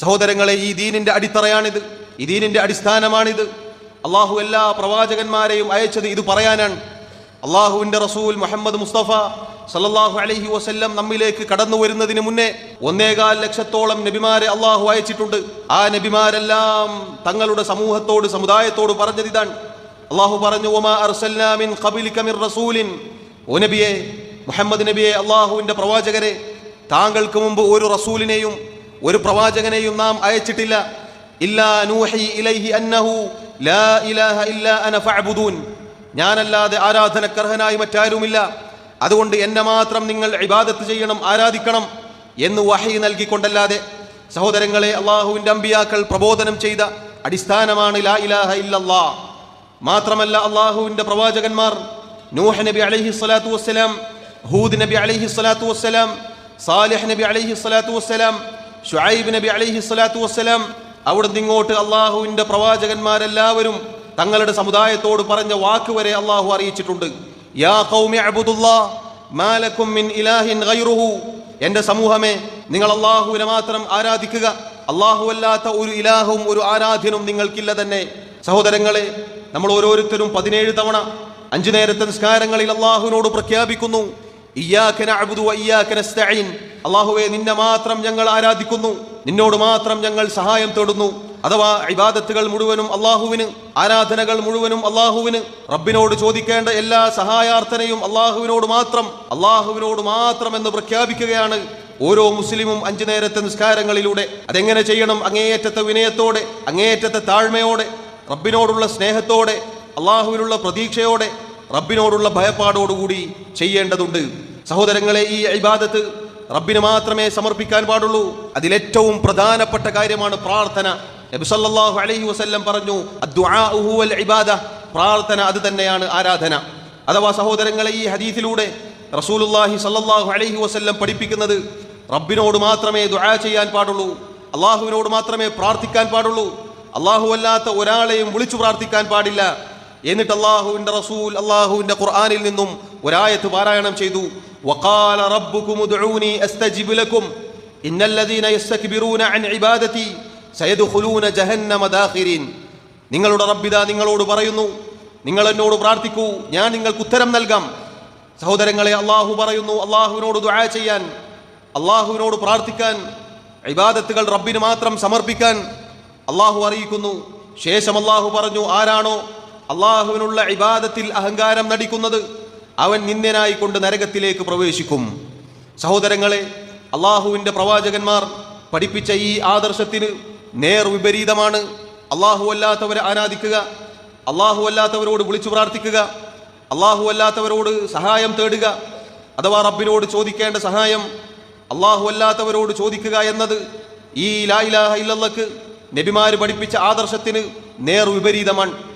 സഹോദരങ്ങളെ ഈ ദീനിന്റെ അടിത്തറയാണിത്. ഈ ദീനിന്റെ അടിസ്ഥാനമാണിത്. അള്ളാഹു എല്ലാ പ്രവാചകന്മാരെയും അയച്ചത് ഇത് പറയാനാണ്. അള്ളാഹുവിന്റെ റസൂൽ മുഹമ്മദ് മുസ്തഫ സല്ലല്ലാഹു അലഹി വസ്ല്ലം നമ്മിലേക്ക് കടന്നു വരുന്നതിന് മുന്നേ ഒന്നേകാൽ ലക്ഷത്തോളം നബിമാരെ അള്ളാഹു അയച്ചിട്ടുണ്ട്. ആ നബിമാരെല്ലാം തങ്ങളുടെ സമൂഹത്തോട് സമുദായത്തോട് പറഞ്ഞത് ഇതാണ്. അള്ളാഹു പറഞ്ഞു റസൂലിൻ. ഓ നബിയെ മുഹമ്മദ് നബിയെ അള്ളാഹുവിന്റെ പ്രവാചകരെ താങ്കൾക്ക് മുമ്പ് ഒരു റസൂലിനെയും ഒരു പ്രവാചകനെയും നാം അയച്ചിട്ടില്ല. ഇല്ലാ നൂഹി ഇലൈഹി അന്നഹു ലാ ഇലാഹ ഇല്ലാ അന ഫഅബുദൂൻ. ഞാനല്ലാതെ ആരാധനക്കർഹനായി മറ്റാരുമില്ല. അതുകൊണ്ട് എന്നെ മാത്രം നിങ്ങൾ ഇബാദത്ത് ചെയ്യണം ആരാധിക്കണം എന്ന് വഹി നൽകിക്കൊണ്ടല്ലാതെ സഹോദരങ്ങളെ അള്ളാഹുവിന്റെ അമ്പിയാക്കൾ പ്രബോധനം ചെയ്ത അടിസ്ഥാനമാണ് ലാ ഇലാഹ ഇല്ലല്ലാ. മാത്രമല്ല അള്ളാഹുവിന്റെ പ്രവാചകന്മാർ നൂഹ് നബി അലൈഹി സ്വലാത്തു വസ്സലാം ഹൂദ് നബി അലൈഹി സ്വലാത്തു വസ്സലാം സാലിഹ് നബി അലൈഹി സ്വലാത്തു വസ്സലാം ഷുഐബ് നബി അലൈഹി സ്വലാത്തു വസ്സലാം അവിടുന്ന് ഇങ്ങോട്ട് അള്ളാഹുവിന്റെ പ്രവാചകന്മാരെല്ലാവരും തങ്ങളുടെ സമുദായത്തോട് പറഞ്ഞ വാക്ക് വരെ അള്ളാഹു അറിയിച്ചിട്ടുണ്ട്. യാ മാലക്കും മിൻ ഇലാഹിൻ എന്റെ സമൂഹമേ നിങ്ങൾ അള്ളാഹുവിനെ മാത്രം ആരാധിക്കുക. അല്ലാത്ത ഒരു ഇലാഹും ഒരു ആരാധ്യനും നിങ്ങൾക്കില്ല തന്നെ. സഹോദരങ്ങളെ നമ്മൾ ഓരോരുത്തരും പതിനേഴ് തവണ അഞ്ചു നേരത്തെ നിസ്കാരങ്ങളിൽ അള്ളാഹുവിനോട് പ്രഖ്യാപിക്കുന്നു. അള്ളാഹുവെ നിന്നെ മാത്രം ഞങ്ങൾ ആരാധിക്കുന്നു. നിന്നോട് മാത്രം ഞങ്ങൾ സഹായം തേടുന്നു. അഥവാ ഇബാദത്തുകൾ മുഴുവനും അള്ളാഹുവിന് ആരാധനകൾ മുഴുവനും അള്ളാഹുവിന്. റബ്ബിനോട് ചോദിക്കേണ്ട എല്ലാ സഹായാർത്ഥനയും അള്ളാഹുവിനോട് മാത്രം അള്ളാഹുവിനോട് മാത്രം എന്ന് പ്രഖ്യാപിക്കുകയാണ് ഓരോ മുസ്ലിമും അഞ്ചു നേരത്തെ നിസ്കാരങ്ങളിലൂടെ. അതെങ്ങനെ ചെയ്യണം? അങ്ങേയറ്റത്തെ വിനയത്തോടെ അങ്ങേയറ്റത്തെ താഴ്മയോടെ റബ്ബിനോടുള്ള സ്നേഹത്തോടെ അള്ളാഹുവിനുള്ള പ്രതീക്ഷയോടെ റബ്ബിനോടുള്ള ഭയപ്പാടോടുകൂടി ചെയ്യേണ്ടതുണ്ട്. സഹോദരങ്ങളെ ഈ ഇബാദത്ത് റബ്ബിന് മാത്രമേ സമർപ്പിക്കാൻ പാടുള്ളൂ. അതിലേറ്റവും പ്രധാനപ്പെട്ട കാര്യമാണ് പ്രാർത്ഥന. നബി സല്ലല്ലാഹു അലൈഹി വസല്ലം പറഞ്ഞു ഇബാദ. പ്രാർത്ഥന അത് തന്നെയാണ് ആരാധന. അഥവാ സഹോദരങ്ങളെ ഈ ഹദീസിലൂടെ റസൂലുള്ളാഹി സല്ലാഹു അലൈഹി വസ്ല്ലം പഠിപ്പിക്കുന്നത് റബ്ബിനോട് മാത്രമേ ദുആ ചെയ്യാൻ പാടുള്ളൂ അള്ളാഹുവിനോട് മാത്രമേ പ്രാർത്ഥിക്കാൻ പാടുള്ളൂ. അള്ളാഹു അല്ലാത്ത ഒരാളെയും വിളിച്ചു പ്രാർത്ഥിക്കാൻ പാടില്ല. എന്നിട്ട് അള്ളാഹുവിന്റെ റസൂൽ അള്ളാഹുവിന്റെ ഖുർആനിൽ നിന്നും ഒരായത്ത് പാരായണം ചെയ്തു. വഖാല റബ്ബുകും ഉദ്ഊനി അസ്തജിബ് ലക്കും. ഇന്നല്ലദീന യസ്തക്ബിറൂന അൻ ഇബാദതി സയദ്ഖുലൂന ജഹന്നമ ദാഖിരീൻ. നിങ്ങളുടെ റബ്ബിത നിങ്ങളോട് പറയുന്നു. നിങ്ങൾ എന്നോട് പ്രാർത്ഥിക്കൂ. ഞാൻ നിങ്ങൾക്ക് ഉത്തരം നൽകാം. സഹോദരങ്ങളെ അള്ളാഹു പറയുന്നു അള്ളാഹുവിനോട് ദുആ ചെയ്യാൻ അള്ളാഹുവിനോട് പ്രാർത്ഥിക്കാൻ ഇബാദത്തുകൾ റബ്ബിന് മാത്രം സമർപ്പിക്കാൻ അള്ളാഹു അറിയിക്കുന്നു. ശേഷം അള്ളാഹു പറഞ്ഞു ആരാണോ അള്ളാഹുവിനുള്ള ഇബാദത്തിൽ അഹങ്കാരം നടിക്കുന്നത് അവൻ നിന്ദനായി കൊണ്ട് നരകത്തിലേക്ക് പ്രവേശിക്കും. സഹോദരങ്ങളെ അള്ളാഹുവിന്റെ പ്രവാചകന്മാർ പഠിപ്പിച്ച ഈ ആദർശത്തിന് നേർ വിപരീതമാണ്. അള്ളാഹു അല്ലാത്തവരെ ആരാധിക്കുക അള്ളാഹു അല്ലാത്തവരോട് വിളിച്ചു പ്രാർത്ഥിക്കുക അള്ളാഹു അല്ലാത്തവരോട് സഹായം തേടുക അഥവാ റബ്ബിനോട് ചോദിക്കേണ്ട സഹായം അള്ളാഹു അല്ലാത്തവരോട് ചോദിക്കുക എന്നത് ഈ ലായിലാഹ ഇല്ലല്ലക്ക് നബിമാര് പഠിപ്പിച്ച ആദർശത്തിന് നേർ വിപരീതമാണ്.